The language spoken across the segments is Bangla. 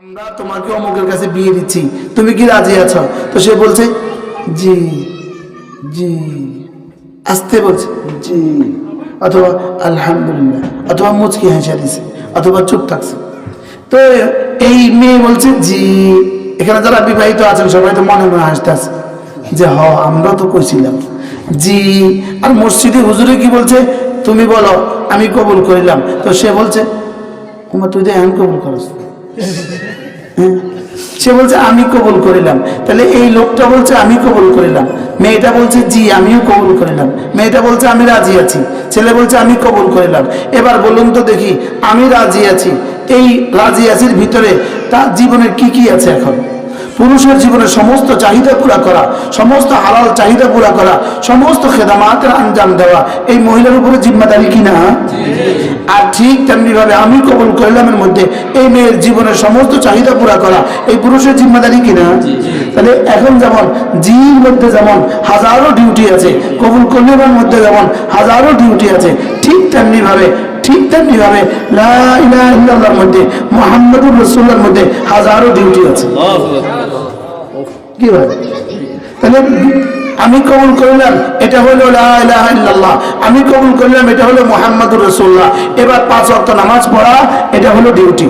আমরা তোমাকে অমুকের কাছে বিয়ে দিচ্ছি। তুমি কি রাজি আছো? তো সে বলছে, জি জি। আসতে বলছে, জি। অথবা আলহামদুলিল্লাহ, অথবা মুচকি হেসে দিছে, অথবা চুপ থাকছে। তো এই মেয়ে বলছে, জি। এখানে যারা বিবাহিত আছেন, সবাই তো মনে মনে হাসতে আছে। যে হ, আমরা তো কইছিলাম, জি। আর মসজিদে হুজুরে কি বলছে? তুমি বলো, আমি কবুল করিলাম তো সে বলছে তোমার তুই তো এখন কবুল করছ? সে বলছে, আমি কবুল করিলাম। তাহলে এই লোকটা বলছে, আমি কবুল করিলাম। মেয়েটা বলছে, জি, আমিও কবুল করিলাম। মেয়েটা বলছে, আমি রাজি আছি। ছেলে বলছে, আমি কবুল করিলাম। এবার বলুন তো দেখি, আমি রাজি আছি। এই রাজি আছির ভিতরে তার জীবনের কি কি আছে এখন? পুরুষের জীবনে সমস্ত চাহিদা পুরা করা সমস্ত হালাল চাহিদা পুরা করা সমস্ত খেদামাতের আঞ্জাম দেওয়া এই মহিলার উপরে জিম্মাদারি কিনা আর ঠিক তেমনি ভাবে আমি কবুল করলামের মধ্যে এই মেয়ের জীবনের সমস্ত চাহিদা পুরা করা এই পুরুষের জিম্মাদারি কিনা তাহলে এখন যেমন জির মধ্যে যেমন হাজারো ডিউটি আছে কবুল করলামের মধ্যে যেমন হাজারো ডিউটি আছে ঠিক তেমনি ভাবে ঠিক তেমনি ভাবে মধ্যে মুহাম্মাদুর রাসূলুল্লাহর মধ্যে হাজারো ডিউটি আছে। কি ভাবে তাহলে আমি কবুল করলাম এটা হলো আমি কবুল করলাম এটা হলো মুহাম্মাদুর রাসূলুল্লাহ। এবার পাঁচ ওয়াক্ত নামাজ পড়া এটা হলো ডিউটি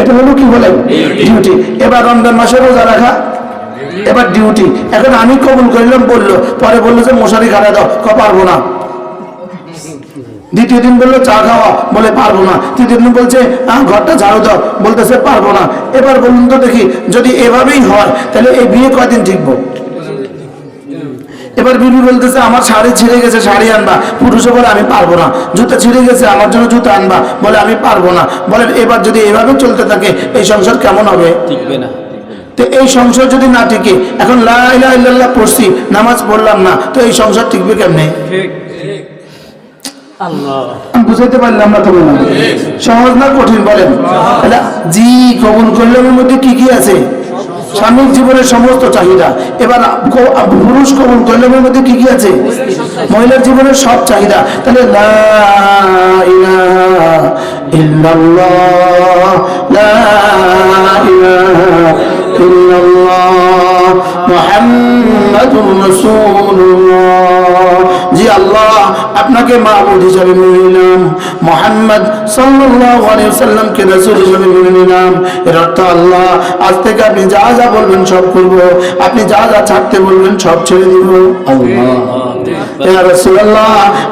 এটা হলো কি বলে ডিউটি এবার রমজান মাসে রোজা রাখা এবার ডিউটি এখন আমি কবুল করলাম বলল পরে বলল যে মশারি খাড়া দাও ক পারব না দ্বিতীয় দিন বলল চা খাওয়া। বলে পারব না। তৃতীয় দিন বলছে ঘরটা ঝাড়ু দাও। বলতেছে পারব না। এবার বলুন তো দেখি যদি এভাবেই হয় তাহলে এই বিয়ে কয়দিন ঠিকবো এবার বিবি বলতেছে আমার শাড়ি ছিঁড়ে গেছে শাড়ি আনবা। পুরুষে বলে আমি পারব না। জুতা ছিঁড়ে গেছে আমার জন্য জুতা আনবা। বলে আমি পারব না। বলেন এবার যদি এভাবে চলতে থাকে এই সংসার কেমন হবে? টিকবে না। তো এই সংসার যদি না টিকে এখন লা ইলাহা ইল্লাল্লাহ পড়ছি নামাজ পড়লাম না তো এই সংসার টিকবে কেমনে? আমি বুঝাইতে পারলাম না তুমি না। সহজ না কঠিন বলেন? জি কবুল করলামের মধ্যে কি কি আছে? স্বামীর জীবনের সমস্ত চাহিদা। এবার পুরুষ কবুল করলামের মধ্যে কি কি আছে? মহিলার জীবনের সব চাহিদা। তাহলে ইল্লাল্লাহ, লা ইলাহা আল্লাহ আপনাকে মাহবুদ হিসাবে মেনে নিলাম। মোহাম্মদ সাল্লামকে রাসূল হিসাবে মেনে নিলাম। এর অর্থ আল্লাহ আজ থেকে আপনি যা যা বলবেন সব করব। আপনি যা যা ছাড়তে বলবেন সব ছেড়ে দিব। আল্লাহ।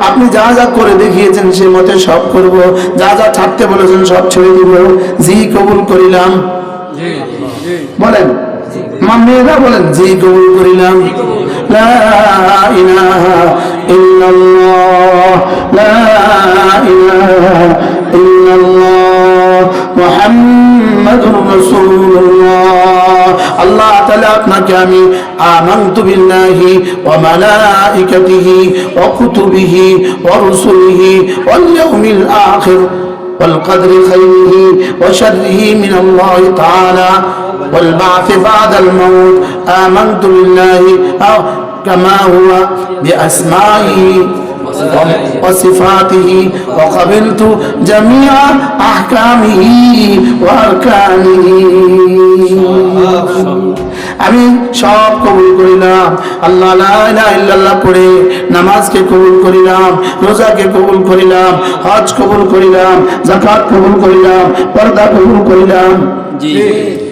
আপনি যা যা করে দেখিয়েছেন সে মতে সব করব। যা যা ছাড়তে বলেছেন সব ছেড়ে দিব। জি কবুল করিলাম। বলেন। মা মেয়েরা বলেন জি কবুল করিলাম। লা ইলাহা ইল্লাল্লাহ। লা ইলাহা ইল্লাল্লাহ। মুহাম্মাদুর রাসূলুল্লাহ। আল্লাহ তাআলা আপনাকে আমি আমানতু বিল্লাহি ওয়া মালাইকাতিহি ওয়া কুতুবিহি ওয়া রুসুলিহি ওয়াল ইয়াউমিল আখির। والقدر خيره وشره من الله تعالى. والبعث بعد الموت. آمنت بالله أو كما هو بأسمائه وصفاته وقبلت جميع أحكامه وأركانه. আমি সব কবুল করিলাম। আল্লাহ ইল্লাল্লাহ পড়ে নামাজকে কবুল করিলাম, রোজাকে কবুল করিলাম, হজ কবুল করিলাম জাকাত কবুল করিলাম, পর্দা কবুল করিলাম। জি।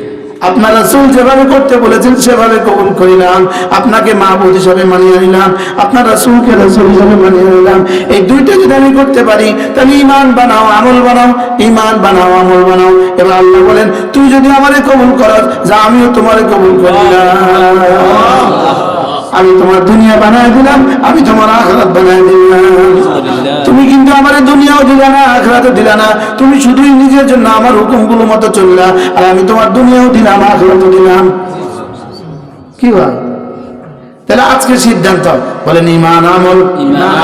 আপনার রাসুল যেভাবে করতে বলেছেন, সেভাবে কবুল করিলাম। আপনাকে মাহবুদ হিসাবে মানিয়ে নিলাম। আপনার রাসুলকে রাসুল হিসাবে মানিয়ে নিলাম। এই দুইটা যদি আমি করতে পারি, তাহলে ইমান বানাও, আমল বানাও ইমান বানাও, আমল বানাও। এবার আল্লাহ বলেন, তুই যদি আমারে কবুল করস, যা আমিও তোমারে কবুল করিলাম। আমি তোমার দুনিয়া বানায় দিলাম আমি তোমার আখরাত বানায় দিলাম। তুমি কিন্তু আমার দুনিয়াও দিলা না আখরাতও দিলা না। তুমি শুধুই নিজের জন্য আমার হুকুমগুলো মতো চললা আর আমি তোমার দুনিয়াও দিলাম আখরাতও দিলাম। কি হয় তাহলে আজকে সিদ্ধান্ত বলেন ইমান আমল। ইমান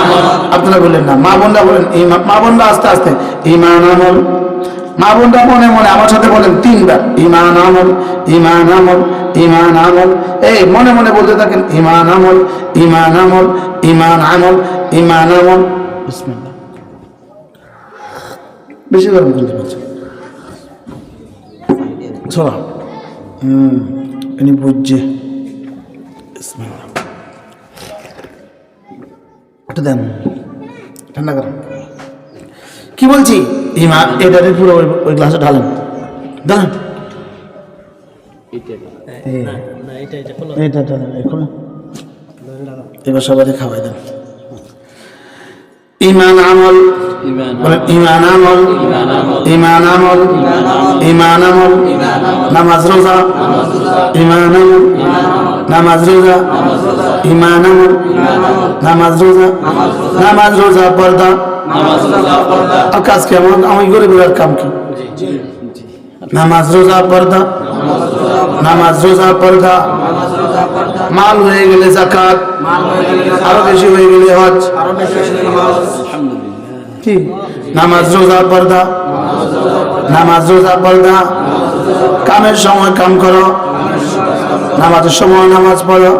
আপনারা বলেন না মা বোনরা বলেন মা বোনরা আস্তে আস্তে ইমান আমল। মা বোনরা মনে মনে আমার সাথে বলেন তিনবার, ইমান আমল ইমান আমল ইমান আমল। এই মনে মনে বলতে থাকেন, ইমান আমল ইমান আমল ইমান আমল ইমান আমল। বেশি গরম পারছেন সরা হুম বুঝছে। বিসমিল্লাহ। দেন। ঠান্ডা করেন কি বলছি ইমা এটারে পুরো ওই গ্লাসে ঢালেন ঢালেন এই, এইটা ঢালেন এখন এবার সবাই খাওয়াই দেন ইমান আমল ইমান আমল ইমান আমল ইমান আমল নামাজ রোজা ইমান আমল নামাজ রোজা ইমান আমল নামাজ রোজা নামাজ রোজা পর্দা। কাজ কেমন আমি গরিবের কাম কি? নামাজ রোজা পর্দা, নামাজ রোজা পর্দা। মাল হয়ে গেলে জাকাত আরও বেশি হয়ে গেলে হজ। কি? নামাজ রোজা পর্দা, নামাজ রোজা পর্দা। কামের সময় কাম করো। নামাজের সময় নামাজ পড়ো।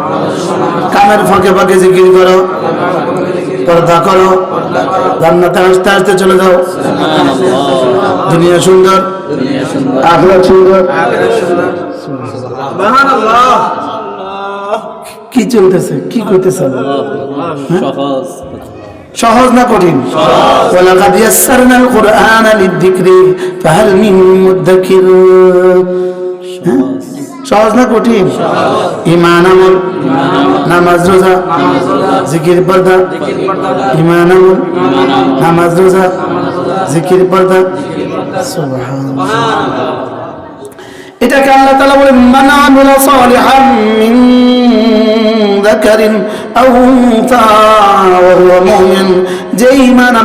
কামের ফাঁকে ফাঁকে জিকির করো। পর্দা করো। জান্নাতে হাসতে হাসতে চলে যাও। দুনিয়া সুন্দর। দুনিয়া সুন্দর। কি চলতেছে? কি করতেছে? সহজ। সহজ না কঠিন? ওয়ালাকাদ ইয়াসসারনাল কুরআনা লিযিকরি ফাহাল মিন মুদ্দাকির। সহজ না কঠিন? ইমান আমল। নামাজ, রোজা। জিকির, পর্দা। ইমান আমল। নামাজ, রোজা। জিকির, পর্দা। সুবহানাল্লাহ। এটাকে আল্লাহ তাআলা বলেন মান আমিলা সালিহান মিন যাকারিন আও উনসা ওয়া হুয়া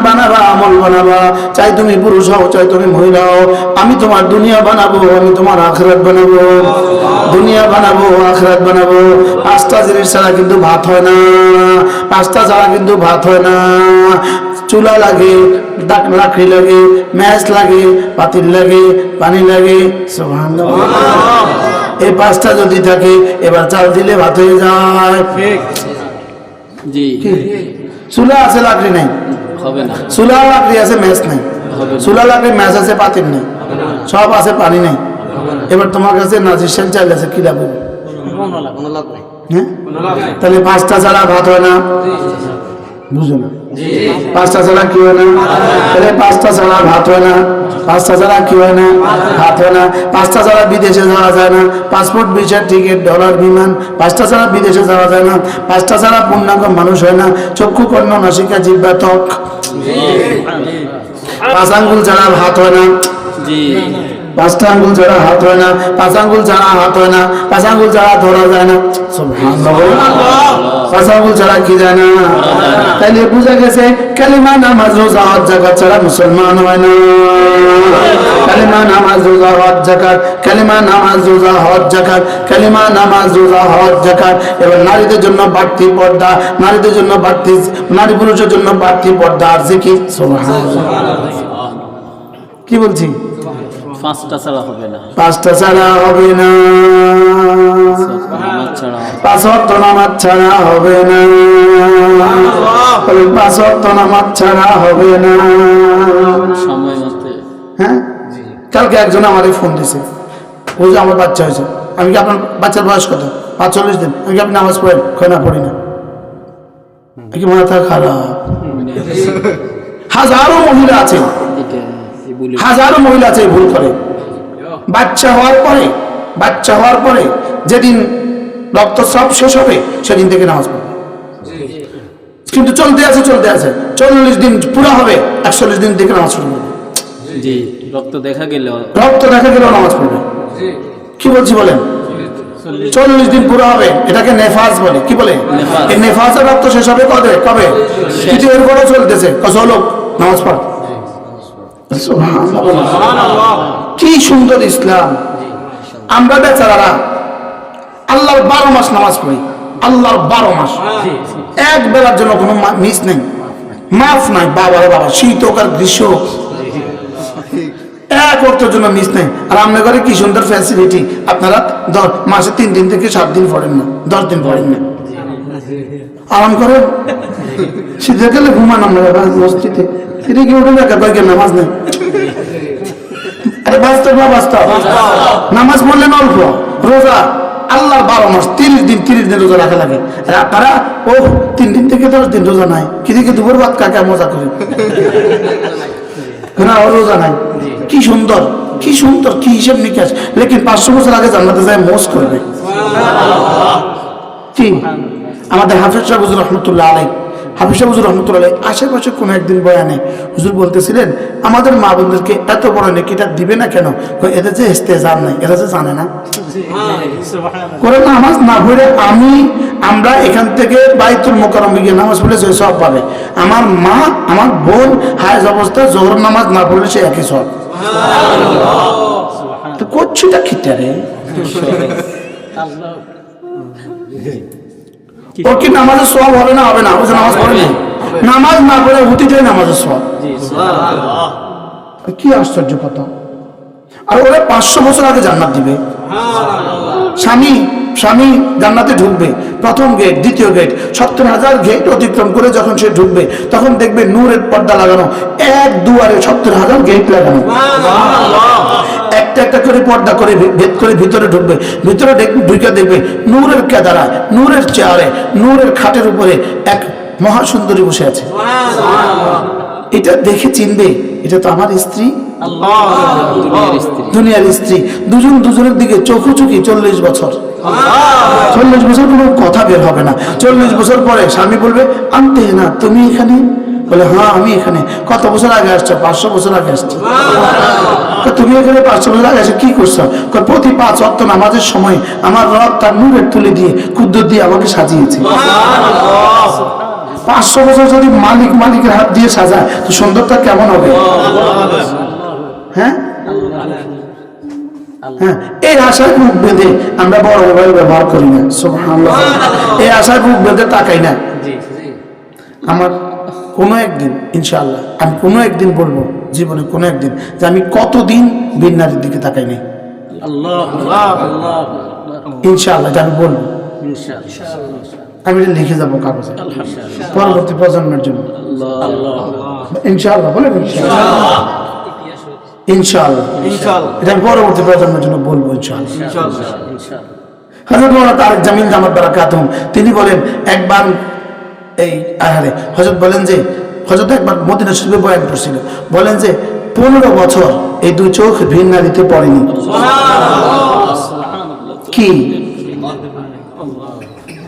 বানাবা, আমল বানাবা, চাই তুমি পুরুষ হও, চাই তুমি মহিলা হও, আমি তোমার দুনিয়া বানাবো, আমি তোমার আখিরাত বানাবো। দুনিয়া বানাবো, আখিরাত বানাবো। পাঁচটা জিনিস ছাড়া কিন্তু ভাত হয় না, পাঁচটা ছাড়া কিন্তু ভাত হয় না। চুলা লাগে ডাক লাকড়ি লাগে ম্যাচ লাগে পাতিল লাগে পানি লাগে এই পাঁচটা যদি থাকে এবার চাল দিলে ভাত হয়ে যায়। চুলা আছে লাকড়ি নাই? চুলা লাকড়ি আছে ম্যাচ নাই। হবে চুলা লাকড়ি ম্যাচ আছে পাতিল নেই। সব আছে পানি নেই। এবার তোমার কাছে নাজির সেন চাল আছে কি লাভ হ্যাঁ? তাহলে পাঁচটা ছাড়া ভাত হয় না। বুঝো না। পাঁচটা ছাড়া কি হয় না? তাহলে পাঁচটা ছাড়া ভাত হয় না। পাঁচটা ছাড়া কি হয় না? ভাত হয় না। পাঁচটা ছাড়া বিদেশে যাওয়া যায় না। পাসপোর্ট ভিসা টিকিট ডলার বিমান। পাঁচটা ছাড়া বিদেশে যাওয়া যায় না। পাঁচটা ছাড়া পূর্ণাঙ্গ মানুষ হয় না। চক্ষু কর্ণ নাসিকা জিব্বা ত্বক। পাঁচ আঙ্গুল ছাড়া ভাত হয় না। পাঁচটা আঙ্গুল ছাড়া হাত হয় না, পাঁচ আঙ্গুল ছাড়া হাত হয় না, পাঁচ আঙ্গুল ছাড়া ধরা যায় না। পাঁচ আঙ্গুল ছাড়া কি যায় না? তাইলে বুঝা গেছে, কালিমা নামাজ রোজা হজ জাকাত ছাড়া মুসলমান হয় না। কালিমা নামাজ রোজা হজ জাকাত, কালিমা নামাজ রোজা হজ জাকাত, কালিমা নামাজ রোজা হজ জাকাত। এবার নারীদের জন্য বাড়তি পর্দা, নারীদের জন্য বাড়তি নারী পুরুষের জন্য বাড়তি পর্দা আর জিকির। সুবহানাল্লাহ। কি বলছি? পাঁচটা ছাড়া হবে না। পাঁচটা ছাড়া হবে না। নামাজ ছাড়া পাঁচ অর্থ নামাজ ছাড়া হবে না। বলেন, নামাজ ছাড়া হবে না। সময় মতে। হ্যাঁ? কালকে একজন আমারে ফোন দিছে। ওই যে আমার বাচ্চা হয়েছে। আমি কি আপনার বাচ্চার বয়স কত? পাঁচচল্লিশ দিন। আমি কি আপনি নামাজ পড়েন? কয় না পড়ি না। কি মাথা খারাপ? হাজারো মহিলা আছে। হাজারো মহিলা আছে ভুল করে বাচ্চা হওয়ার পরে বাচ্চা হওয়ার পরে যেদিন রক্তস্রাব শেষ হবে সেদিন থেকে নামাজ পড়বে। কিন্তু চলতে আছে চলতে আছে। চল্লিশ দিন পুরো হবে একচল্লিশ দিন থেকে নামাজ শুরু করবে রক্ত দেখা গেল রক্ত দেখা গেলেও নামাজ পড়বে। কি বলছি বলেন? চল্লিশ দিন পুরো হবে এটাকে নেফাজ বলে। কি বলে? নেফাজ। নেফাজের রক্ত শেষ হবে কবে? কবে? কিন্তু এরপরও চলতেছে। কত লোক নামাজ পড়। কি সুন্দর ইসলাম। আমরা বেচারারা আল্লাহর বারো মাস নামাজ পড়ি আল্লাহর বারো মাস। এক বেলার জন্য কোনো মিস নেই। মাফ নাই বাবার বাবা শীত হোক আর গ্রীষ্ম হোক। এক অর্থের জন্য মিস নেই। আর কি সুন্দর ফ্যাসিলিটি আপনারা দশ মাসে তিন দিন থেকে সাত দিন পড়েন না দশ দিন পড়েন না। আরাম করেন শীতের গেলে ঘুমান আমরা মসজিদে। এটা কি উঠে দেখা কয়েক নামাজ নেই? এটা বাস্তব না বাস্তব? নামাজ অল্প। রোজা, আল্লাহর বারো মাস, তিরিশ দিন তিরিশ দিন রোজা রাখা লাগে। আর ও তিন দিন থেকে দশ দিন রোজা নাই। কি দুপুর ভাত কাকা মজা করে। না ও রোজা নাই। কি সুন্দর কি সুন্দর, কি হিসেব নিকাশ। লেকিন পাঁচশো বছর আগে জান্নাতে যায়, মোজ করবে। কি? আমাদের হাফিজ সাহেব রহমতুল্লাহ আলাই হাফিজ সাহেব হুজুর রহমতুল্লাহ আশেপাশে কোনো একদিন বয়ানে হুজুর বলতেছিলেন আমাদের মা বোনদেরকে এত বড় নেকিটা দিবে না কেন? এদের যে ইস্তেজার নাই এরা যে জানে না। করে নামাজ না পড়ে আমি আমরা এখান থেকে বাইতুল মোকারম গিয়ে নামাজ পড়লে সে সব পাবে। আমার মা আমার বোন হায়জ অবস্থায় জোহর নামাজ না পড়লে সে একই সব। তো করছিটা খিটা রে? ওর কি নামাজের সব হবে না হবে না। ও নামাজ না নামাজ না পড়ে হুতিটাই নামাজের সব কি আশ্চর্য কথা। আর ওরা পাঁচশো বছর আগে জান্নাত দিবে। স্বামী স্বামী জান্নাতে ঢুকবে। প্রথম গেট দ্বিতীয় গেট সত্তর হাজার গেট অতিক্রম করে যখন সে ঢুকবে তখন দেখবে নূরের পর্দা লাগানো এক দুয়ারে সত্তর হাজার গেট লাগানো। একটা একটা করে পর্দা করে ভেদ করে ভিতরে ঢুকবে। ভিতরে ঢুকে দেখবে নূরের কেদারায় নূরের চেয়ারে নূরের খাটের উপরে এক মহাসুন্দরী বসে আছে। এটা দেখে চিনবে এটা তো আমার স্ত্রী। দুনিয়ার স্ত্রী দুনিয়ার স্ত্রী। দুজন দুজনের দিকে চোখু চুকি চল্লিশ বছর। চল্লিশ বছর কোনো কথা বের হবে না। চল্লিশ বছর পরে স্বামী বলবে আনতে না তুমি এখানে বলে হ্যাঁ আমি এখানে। কত বছর আগে আসছো? পাঁচশো বছর আগে আসছি। তুমি এখানে পাঁচশো বছর আগে এসে কি করছ? প্রতি পাঁচ অক্ট নামাজের সময় আমার রব তার নূরের তুলে দিয়ে ক্ষুদ্র দিয়ে আমাকে সাজিয়েছে। পাঁচশো বছর যদি মালিক মালিকের হাত দিয়ে সাজায় তো সুন্দরটা কেমন হবে? হ্যাঁ? হ্যাঁ এই আশায় বুক বেঁধে আমরা বড় মোবাইল ব্যবহার করি না। এই আশায় বুক বেঁধে তাকাই না। আমার কোনো একদিন ইনশাআল্লাহ আমি কোনো একদিন বলব জীবনে কোনো একদিন যে আমি কতদিন বীর নারীর দিকে তাকাই নাই ইনশাআল্লাহ এটা আমি বলব। আমি এটা লিখে যাব কাগজে। পরবর্তী প্রজন্মের জন্য। ইনশাআল্লাহ বলে ইনশাআল্লাহ। ইনশাআল্লাহ। এটা আমি পরবর্তী প্রজন্মের জন্য বলব ইনশাআল্লাহ। মৌলানা তারেক জামিল জামাত বারাকাতুম তিনি বলেন একবার এই আহারে হজরত বলেন যে হজরত একবার মদিনা শরীফে বয়ান করছিল বলেন যে, পনেরো বছর এই দুই চোখ ভিন নারীতে পড়েনি। কি?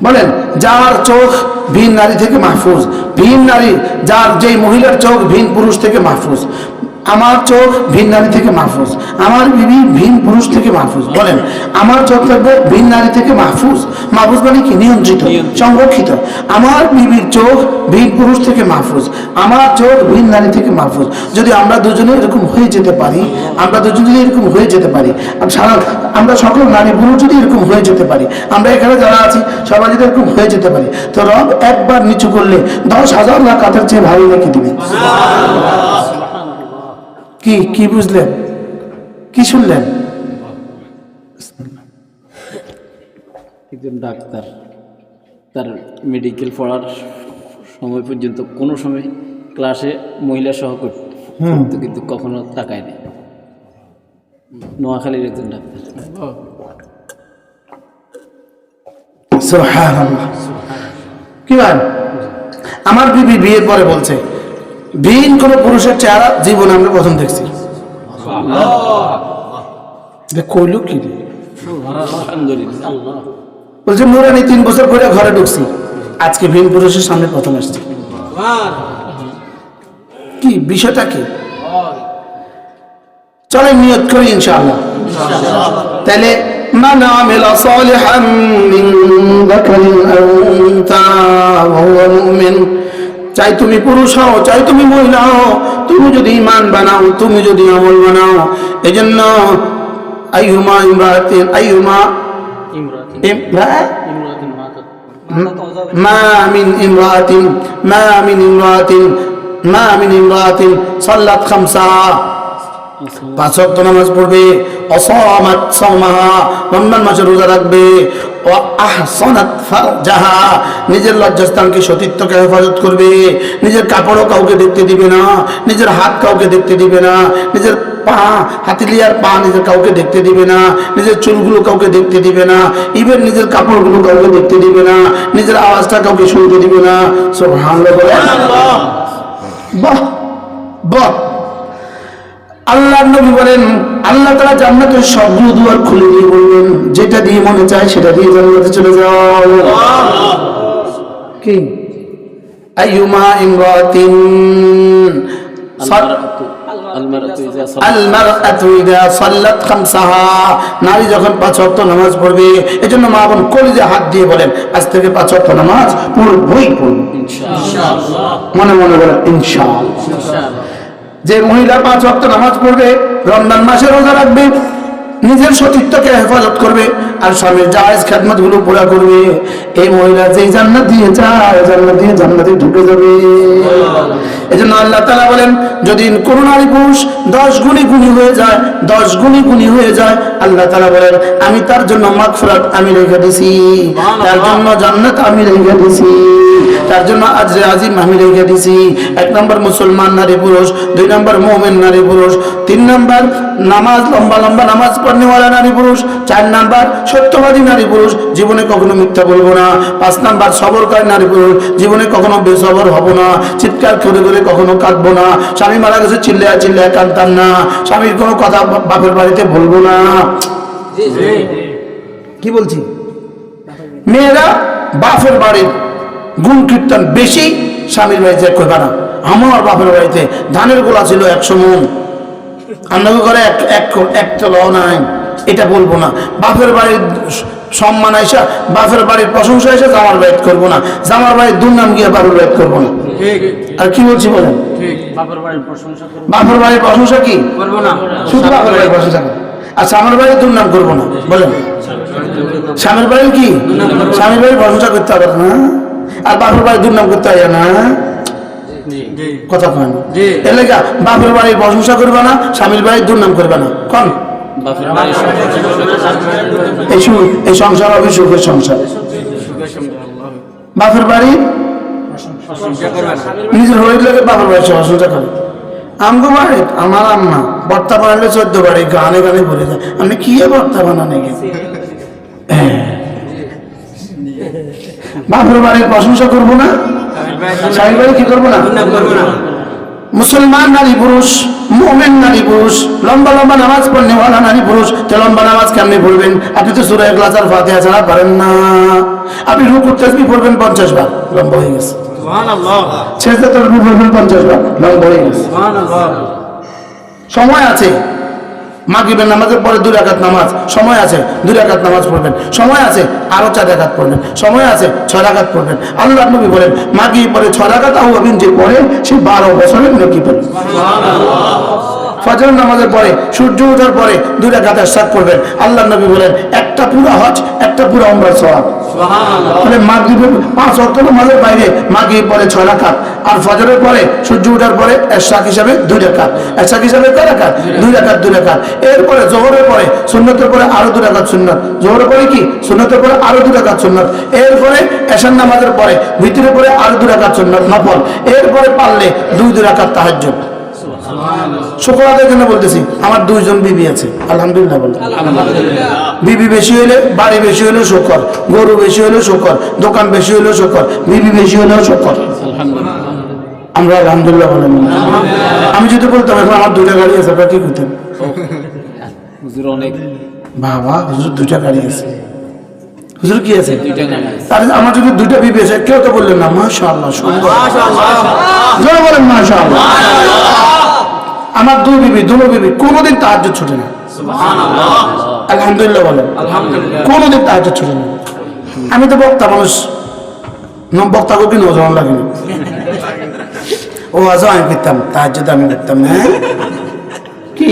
বলেন, যার চোখ ভিন নারী থেকে মাহফুজ, ভিন নারী, যার যেই মহিলার চোখ ভিন পুরুষ থেকে মাহফুজ আমার চোখ ভিন নারী থেকে মাহফুজ আমার বিবি ভিন পুরুষ থেকে মাহফুজ বলেন আমার চোখ থাকবে ভিন নারী থেকে মাহফুজ মাহফুজ মানে কি? নিয়ন্ত্রিত সংরক্ষিত। আমার বিবির চোখ ভিন পুরুষ থেকে মাহফুজ আমার চোখ ভিন নারী থেকে মাহফুজ। যদি আমরা দুজনে এরকম হয়ে যেতে পারি আমরা দুজন যদি এরকম হয়ে যেতে পারি সারা আমরা সকল নারী পুরুষ যদি এরকম হয়ে যেতে পারি আমরা এখানে যারা আছি সবাই যদি এরকম হয়ে যেতে পারি তো রব একবার নিচু করলে দশ হাজার লাখ কাঠের চেয়ে ভারী রেখে দিবে কি কি বুঝলেন? কি শুনলেন? একজন ডাক্তার তার মেডিকেল পড়ার সময় পর্যন্ত কোনো সময় ক্লাসে মহিলা সহ করত কিন্তু কখনো তাকায় না নোয়াখালীর একজন ডাক্তার। কি ভাই? আমার বিবি বিয়ের পরে বলছে। ভিন কোন পুরুষের চেহারা জীবনে আমরা প্রথম দেখছি যে কইলো কি রে? আলহামদুলিল্লাহ বলছে নুরানি তিন বছর পরে ঘরে ঢুকছি আজকে ভিন পুরুষের সামনে প্রথম আসছি কি বিষয়টা কি চলে নিয়ত করি ইনশাআল্লাহ তাহলে من عمل صالحا من ذكر أو أنثى وهو مؤمن চাই তুমি পুরুষ হও চাই তুমি মহিলা হও তুমি যদি ইমান বানাও তুমি যদি আমল বানাও। এই জন্য আইহুমা ইমরাতিন। আইহুমা মা মিন ইমরাতিন মা মিন ইমরাতিন মা মিন ইমরাতিন সাল্লাত খামসা। পাঁচ নামাজ পড়বে অসমাত সমাহা রমজান মাসে রোজা রাখবে। ও আহসানাত ফারজাহা। নিজের লজ্জাস্থানকে সতীত্বকে হেফাজত করবে। নিজের কাপড়ও কাউকে দেখতে দিবে না। নিজের হাত কাউকে দেখতে দিবে না। নিজের পা হাতিলিয়ার পা নিজের কাউকে দেখতে দিবে না। নিজের চুলগুলো কাউকে দেখতে দিবে না। ইভেন নিজের কাপড়গুলো কাউকে দেখতে দিবে না। নিজের আওয়াজটা কাউকে শুনতে দিবে না। সব হামলা করে বাহ বাহ। আল্লাহ নবী বলেন আল্লাহ তারা জান্নাতের সবগুলো দুয়ার খুলে দিয়ে বলবেন যেটা দিয়ে মনে চায় সেটা দিয়ে জান্নাতে চলে যাও। কি? আইয়ুমা ইমরাতিন নারী যখন পাঁচ ওয়াক্ত নামাজ পড়বে এজন্য মা বোন কলিজে হাত দিয়ে বলেন আজ থেকে পাঁচ ওয়াক্ত নামাজ পড়বই পড়ব। মনে মনে বলেন ইনশাআল্লাহ। যে মহিলা পাঁচ ওয়াক্ত নামাজ পড়বে রমজান মাসে রোজা রাখবে নিজের সতীত্বকে হেফাজত করবে আর স্বামীর জায়েজ খেদমতগুলো পুরা করবে। এই মহিলা যেই জান্নাত দিয়ে যায় জান্নাত দিয়ে জান্নাতে ঢুকে যাবে। এই জন্য আল্লাহ তালা বলেন যদি কোন নারী পুরুষ দশ গুণী গুণী হয়ে যায় দশ গুণী গুণী হয়ে যায় আল্লাহ তালা বলেন আমি তার জন্য মাগফিরাত আমি রেখে দিছি। তার জন্য জান্নাত আমি রেখে দিছি। তার জন্য আজরে আজিম আমি রেখে দিছি। এক নম্বর মুসলমান নারী পুরুষ দুই নম্বর মোমেন নারী পুরুষ তিন নম্বর নামাজ লম্বা লম্বা নামাজ পড়নেওয়ালা নারী পুরুষ চার নাম্বার সত্যবাদী নারী পুরুষ জীবনে কখনো মিথ্যা বলব না। পাঁচ নাম্বার সবরকারী নারী পুরুষ জীবনে কখনো বেসবর হব না। চিৎকার করে করে কখনো কাঁদবো না। স্বামী মারা গেছে চিল্লায় চিল্লায় কাঁদতাম না। স্বামীর কোনো কথা বাপের বাড়িতে বলব না। কি বলছি? মেয়েরা বাপের বাড়ির গুণ কীর্তন বেশি স্বামীর বাড়িতে কইবা না আমার বাপের বাড়িতে ধানের গোলা ছিল একশো মন। আপনাকে ঘরে এক এক এক তলাও নাই এটা বলব না। বাপের বাড়ির সম্মান আইসা বাপের বাড়ির প্রশংসা এসে জামার বাইত করব না। জামার বাড়ির দুর্নাম গিয়ে বাপের বাইত করব না। আর কি বলছি বলেন? বাবার বাড়ির প্রশংসা বাপের বাড়ির প্রশংসা কি? করব না। শুধু বাপের বাড়ির প্রশংসা আর স্বামীর বাড়ির দুর্নাম করব না। বলেন। স্বামীর বাড়ির কি? স্বামীর বাড়ির প্রশংসা করতে হবে না। আর বাপের বাড়ির দুর্নাম করতে হবে না। কথা কয় না এলাকা বাপের বাড়ির প্রশংসা করবে না স্বামীর বাড়ির দুর্নাম করবে না। কন। এই এই সংসার হবে সুখের সংসার। বাপের বাড়ি? নিজের হয়ে লাগে বাপের বাড়ির প্রশংসা করে। আমগো বাড়ি আমার আম্মা বর্তা বানালে চোদ্দ বাড়ি গানে গানে ভরে যায়। আপনি কি বর্তা বানানে গেছে বাপের বাড়ির প্রশংসা করব না? স্বামীর কি করব না? মুসলমান নারী পুরুষ মোমেন নারী পুরুষ লম্বা লম্বা নামাজ পড়নেওয়ালা নারী পুরুষ তো লম্বা নামাজ কেমনি পড়বেন? আপনি তো সুরায় গ্লাস আর ফাতিহা ছাড়া পারেন না। আপনি রুকুর তসবি পড়বেন পঞ্চাশ বার লম্বা হয়ে গেছে। ছেড়ে তো রুকু পড়বেন পঞ্চাশ বার লম্বা হয়ে গেছে। সময় আছে। মাগরিবের নামাজের পরে দুই রাকাত নামাজ, সময় আছে, দুই রাকাত নামাজ পড়বেন। সময় আছে, আরও চার রাকাত পড়বেন। সময় আছে, ছয় রাকাত পড়বেন। আল্লাহ নবী বলেন মাগরিব পরে ছয় রাকাত আহু আপনি যে পড়েন সে বারো বছরের নাকি পাবে ফজর নামাজের পরে সূর্য ওঠার পরে দুই রাকাত সাত পড়বেন আল্লাহ নবী বলেন একটা পুরো হজ একটা পুরো অমরা সওয়াব। মানে মাগরিবের পাঁচ অক্ট নামাজের বাইরে মাগরিব পরে ছয় রাকাত আর ফজরের পরে সূর্য ওঠার পরে এরশাক হিসাবে দুই রাকাত। এরশাক হিসাবে কয় রাকাত? দুই রাকাত দুই রাকাত। এরপরে জোহরের পরে সুন্নতের পরে আরও দুই রাকাত সুন্নত। জোহরের পরে কি? সুন্নতের পরে আরও দুই রাকাত সুন্নত। এরপরে এশার নামাজের পরে ভিতরের পরে আরও দুই রাকাত সুন্নত নফল। এরপরে পারলে দুই দুই রাকাত তাহাজ্জুদ। শুক্রবারের জন্য বলতেছি আমার দুইজন বিবি আছে। আলহামদুলিল্লাহ বলতে বিবি বেশি হলে বাড়ি বেশি হলেও শকর গরু বেশি হলেও শকর দোকান বেশি হলেও শকর বিবি বেশি হলেও শকর। আমরা আলহামদুলিল্লাহ বলেন। আমি যদি বলতাম এখন আমার দুইটা গাড়ি আছে আপনারা কি করতেন? বাবা হুজুর দুইটা গাড়ি আছে। হুজুর কি আছে? তাহলে আমার যদি দুইটা বিবি আছে কেউ তো বললেন না মাশাআল্লাহ সুন্দর। জোরে বলেন মাশাআল্লাহ। আমার দুই বিবি দুটো বিবি কোনোদিন তাহাজ্জুদ ছুটে না। আলহামদুলিল্লাহ বলেন কোনোদিন তাহাজ্জুদ ছুটে না। আমি তো বক্তা মানুষ। ন- বক্তা কি নজর লাগেনি ও আজ আমি করতাম তাহাজ্জুদ আমি করতাম হ্যাঁ? কি?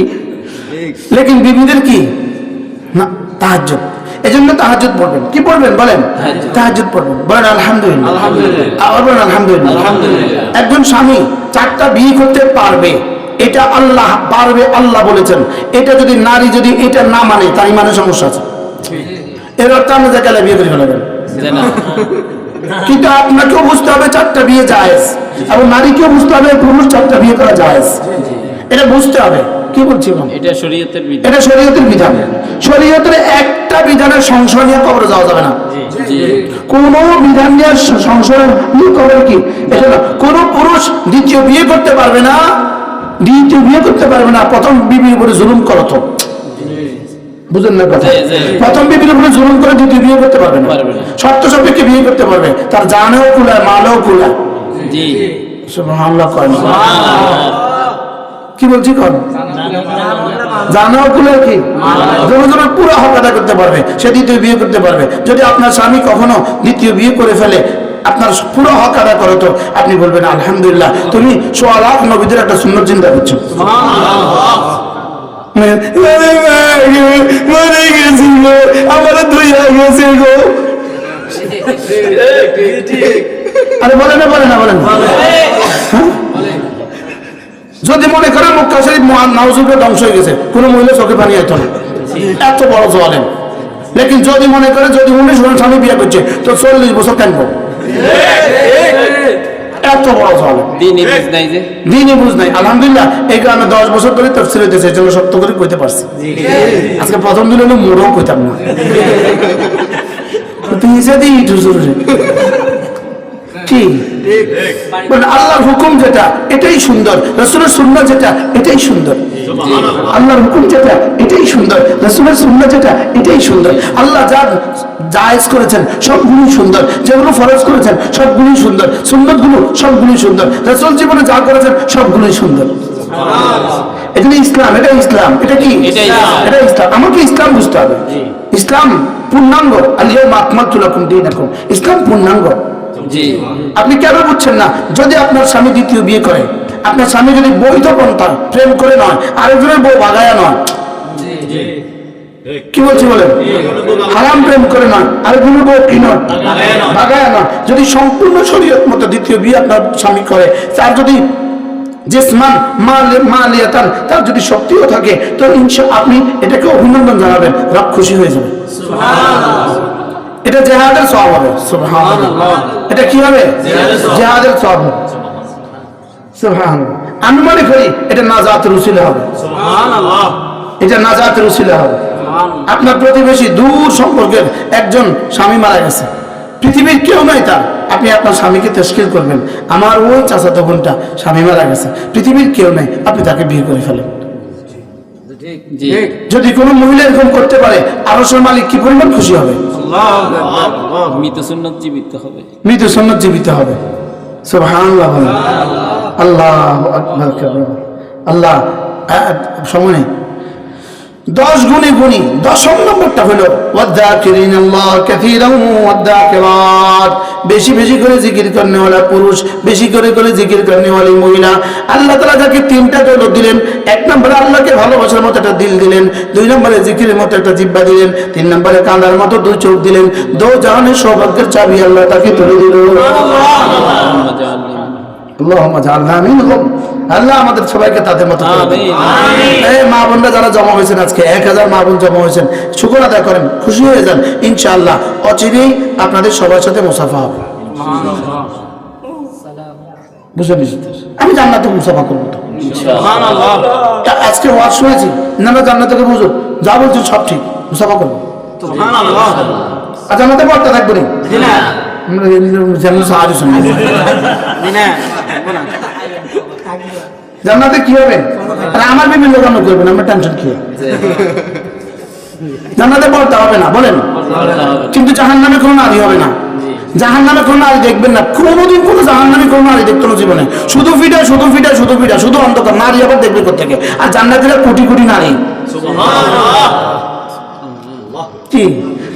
লেকিন বিবিদের কি? না তাহাজ্জুদ। এজন্য তাহাজ্জুদ পড়বেন। কি পড়বেন বলেন? তাহাজ্জুদ। পড়বেন। বলেন আলহামদুলিল্লাহ। আবার বলেন আলহামদুলিল্লাহ। একজন স্বামী চারটা বিয়ে করতে পারবে। এটা আল্লাহ পারবে আল্লাহ বলেছেন। এটা যদি নারী যদি এটা না মানে তাই মানে সমস্যা আছে। এর অর্থ আপনি যে গেলে বিয়ে করে ফেলাবেন কিন্তু আপনাকেও বুঝতে হবে চারটা বিয়ে জায়েজ এবং নারীকেও বুঝতে হবে পুরুষ চারটা বিয়ে করা জায়েজ। এটা বুঝতে হবে। কি বলছি এটা শরীয়তের বিধান। এটা শরীয়তের বিধান। শরীয়তের একটা বিধানের সংশয় নিয়ে কবরে যাওয়া যাবে না। কোন বিধান নিয়ে সংশয় নিয়ে কবর কি? এটা না কোন পুরুষ দ্বিতীয় বিয়ে করতে পারবে না। দ্বিতীয় বিয়ে করতে পারবে না। প্রথম বিবির উপরে জুলুম করো তো। বুঝলেন না কথা। প্রথম বিবির উপরে জুলুম করে দ্বিতীয় বিয়ে করতে পারবে না। শর্ত বিয়ে করতে পারবে। তার জানেও কুলায় মালেও কুলায়। কি বলছি কর জানাও কুলের কি? জনজনের পুরো হক আদায় করতে পারবে। সে দ্বিতীয় বিয়ে করতে পারবে। যদি আপনার স্বামী কখনো দ্বিতীয় বিয়ে করে ফেলে আপনার পুরো হক আদায় করো তো। আপনি বলবেন, আলহামদুলিল্লাহ। তুমি সোয়া লাখ নবীদের একটা সুন্দর চিন্তা করছ। হ্যাঁ? যদি মনে করেন, মুক্কা শরীফ নাউজুকে ধ্বংস হয়ে গেছে, কোনো মহিলা চোখে পানি আইত না। এত বড় জলেন লেকিন যদি মনে করে যদি উনিশ জন স্বামী বিয়ে করছে, তো চল্লিশ বছর কেন? এত বড় জল দিন বুঝ নাই যে। দিনই বুঝ নাই। আলহামদুলিল্লাহ এই গ্রামে দশ বছর ধরে তফসিল হইতেছে এই সত্য করে কইতে পারছি। আজকে প্রথম দিন হলো মোড়ও কইতাম না। কি? আল্লাহর হুকুম যেটা এটাই সুন্দর। রসুলের সুন্নাহ যেটা এটাই সুন্দর। আল্লাহর হুকুম যেটা এটাই সুন্দর। রসুলের সুন্নাহ যেটা এটাই সুন্দর। আল্লাহ যা জায়েজ করেছেন সবগুলোই সুন্দর। যেগুলো ফরজ করেছেন সবগুলোই সুন্দর। সুন্নতগুলো সবগুলোই সুন্দর। রসুল জীবনে যা করেছেন সবগুলোই সুন্দর। এটা ইসলাম এটা ইসলাম। এটা কি? এটা ইসলাম। আমাকে ইসলাম বুঝতে হবে। ইসলাম পূর্ণাঙ্গ। আলিয়া মাতমাত তুলাকুম দিন এখন ইসলাম পূর্ণাঙ্গ। আপনি কেন বুঝছেন না? যদি আপনার স্বামী দ্বিতীয় বিয়ে করে আপনার স্বামী যদি বৈধ পন্থা প্রেম করে নয় আরেকজনের বউ বাগায়া নয়। কি বলছি বলেন? হারাম প্রেম করে নয় আরেকজনের বউ কি নয়? বাগায়া নয়। যদি সম্পূর্ণ শরীয়ত মতো দ্বিতীয় বিয়ে আপনার স্বামী করে তার যদি জেসমান মালিয়াতান তার যদি শক্তিও থাকে তো ইনশা আপনি এটাকে অভিনন্দন জানাবেন রব খুশি হয়ে যাবে এটা জেহাদের সব হবে। এটা কি হবে? জেহাদের সব হবে। সুবহানাল্লাহ। আমি মনে করি এটা নাজাত রুসিলে হবে। এটা নাজাত রুসিলে হবে। আপনার প্রতিবেশী দূর সম্পর্কের একজন স্বামী মারা গেছে। পৃথিবীর কেউ নাই তার। আপনি আপনার স্বামীকে তেস্কিল করবেন। আমার ওই চাচাতো বোনটা স্বামী মারা গেছে। পৃথিবীর কেউ নাই। আপনি তাকে বিয়ে করে ফেলেন। যদি কোনো মহিলা এরকম করতে পারে আরসের মালিক কি পরিমাণ খুশি হবে? মৃত সুন্নত জীবিত হবে। মৃত সন্ন্যত জীবিত হবে। সুবহানাল্লাহ বলেন। আল্লাহ আল্লাহ সময় দশ গুণে গুণি, দশম নম্বরটা হলো বেশি বেশি করে জিকির করেন পুরুষ, বেশি করে করে জিকির করেন মহিলা। আল্লাহ তালা যাকে তিনটা দৌলত দিলেন। এক নম্বরে আল্লাহকে ভালোবাসার মতো একটা দিল দিলেন। দুই নম্বরে জিকিরের মতো একটা জিব্বা দিলেন। তিন নম্বরে কাঁদার মতো দুই চোখ দিলেন। দো জাহানের সৌভাগ্যের চাবি আল্লাহ তাকে তুলে দিল আল্লাহ আমাদের সবাইকে তাদের মতো করে দিন। আমিন। এই মা বোনরা যারা জমা হয়েছেন আজকে এক হাজার মা বোন জমা হয়েছেন শুকর আদায় করেন খুশি হয়ে যান ইনশাআল্লাহ। অচিরেই আপনাদের সবার সাথে মুসাফা হবে। বুঝে আমি জান্নাতে মুসাফা করব তো। আজকে ওয়াজ শুনেছি না না জান্নাতে বুঝো যা বলছো সব ঠিক মুসাফা করব। আর জান্নাতে পড়তে থাকব নি? আমরা সাহায্য শুনি জান্নাতে কি হবে? আর আমার বিভিন্ন কাম করবেন আমার টেনশন কি? জান্নাতে পড়তে হবে না বলেন। কিন্তু জাহান নামে কোনো নারী হবে না। জাহান নামে কোনো নারী দেখবেন না। কোনোদিন কোনো জাহান নামে কোনো নারী দেখতো না জীবনে। শুধু ফিটা শুধু ফিটা শুধু ফিটা শুধু অন্ধকার। নারী আবার দেখবে কোথেকে আর জান্নাতিরা কোটি কোটি নারী। কি?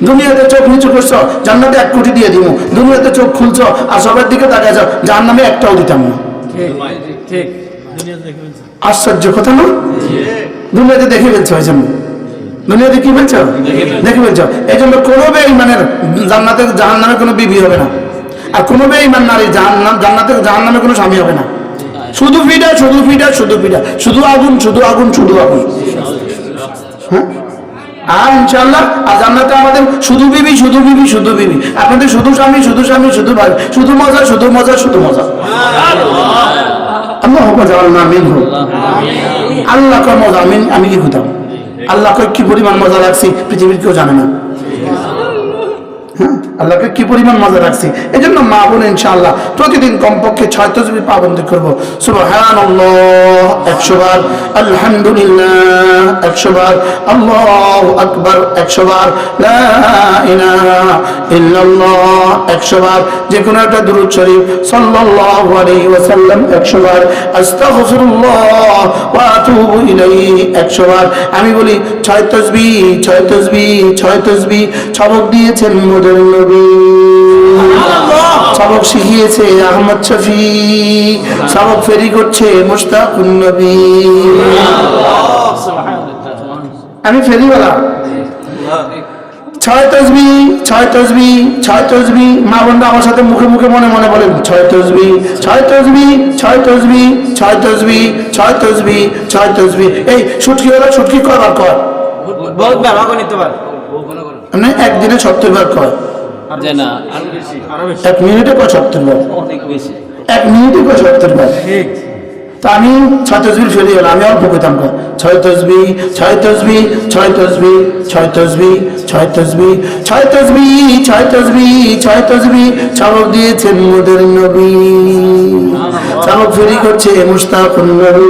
দুনিয়াতে চোখ নিচু করছ জান্নাতে এক কোটি দিয়ে দিব দুনিয়াতে চোখ খুলছো আর সবার দিকে তাকাইছো জাহান নামে একটাও দিতাম না। আশ্চর্য কথা না? দুনিয়াতে দেখে ফেলছো ওই জন্য? দুনিয়াতে কি বলছো দেখে ফেলছো। এই জন্য কোনো বেঈমানের জান্নাতে জাহান নামে কোনো বিবি হবে না। আর কোনো বেঈমান নারী জাহান্নাম জান্নাতে জাহান নামে কোনো স্বামী হবে না। শুধু পিঠা শুধু পিঠা শুধু পিঠা শুধু আগুন শুধু আগুন শুধু আগুন। হ্যাঁ? আর ইনশাল্লাহ আর জান্নাতে আমাদের শুধু বিবি শুধু বিবি শুধু বিবি। আপনাদের শুধু স্বামী শুধু স্বামী, শুধু ভাই। শুধু মজা শুধু মজা শুধু মজা। আল্লাহ জাআলনা মিনহু আল্লাহ মজা আমি আমি কি খুঁতাম আল্লাহ কয় কি পরিমাণ মজা লাগছি, পৃথিবীর কেউ জানে না। আল্লাহকে কি পরিমাণ মজা রাখছি? এই জন্য মা বোন, ইনশাআল্লাহ, প্রতিদিন কমপক্ষে ছয় তসবি পাবন্দি করব। সুবহানাল্লাহ, একশো বার। একশো বার। আকবার, একশো বার। একটা একশো বার। একশো বার। আমি বলি, ছয় তসবি ছয় তসবি ছয় তসবি ছবক দিয়েছেন মোদের নবী সবক শিখিয়েছে আহমদ শফি সবক ফেরি করছে মুস্তাকুন নবী। আমি ফেরিওয়ালা। ছয় তসবি ছয় তসবি ছয় তসবি। মা বোনরা আমার সাথে মুখে মুখে মনে মনে বলেন ছয় তসবি ছয় তসবি ছয় তসবি ছয় তসবি ছয় তসবি ছয় তসবি। এই সুটকি ওরা সুটকি কয়বার কর একদিনে সত্তর বার কয়। যে না। এক মিনিটে কয় বার। এক মিনিটে কয় বার। তা আমি ছয় তসবির ফেরি গেলাম আমি অল্প না ছয় তসবি ছয় তসবি ছয় তসবি ছয় তসবি ছয় তসবি ছয় তসবি ছয় তসবি ছয় তসবি সবক দিয়েছেন মোদের নবী। সবক ফেরি করছে মুস্তাকুন নবী।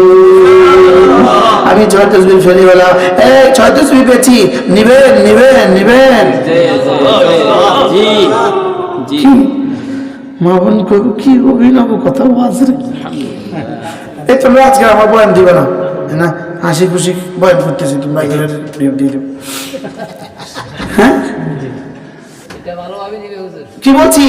আমি ছয় তসবির ফেরি গেলাম এই ছয় তসবি পেয়েছি। নিবেন নিবেন নিবেন। মা বোন কি অভিনব কথা বাজরে এই তোমরা আজকে আমার বয়ান দিবে না। না হাসি খুশি বয়ান করতেছি তোমরা হ্যাঁ? কি বলছি?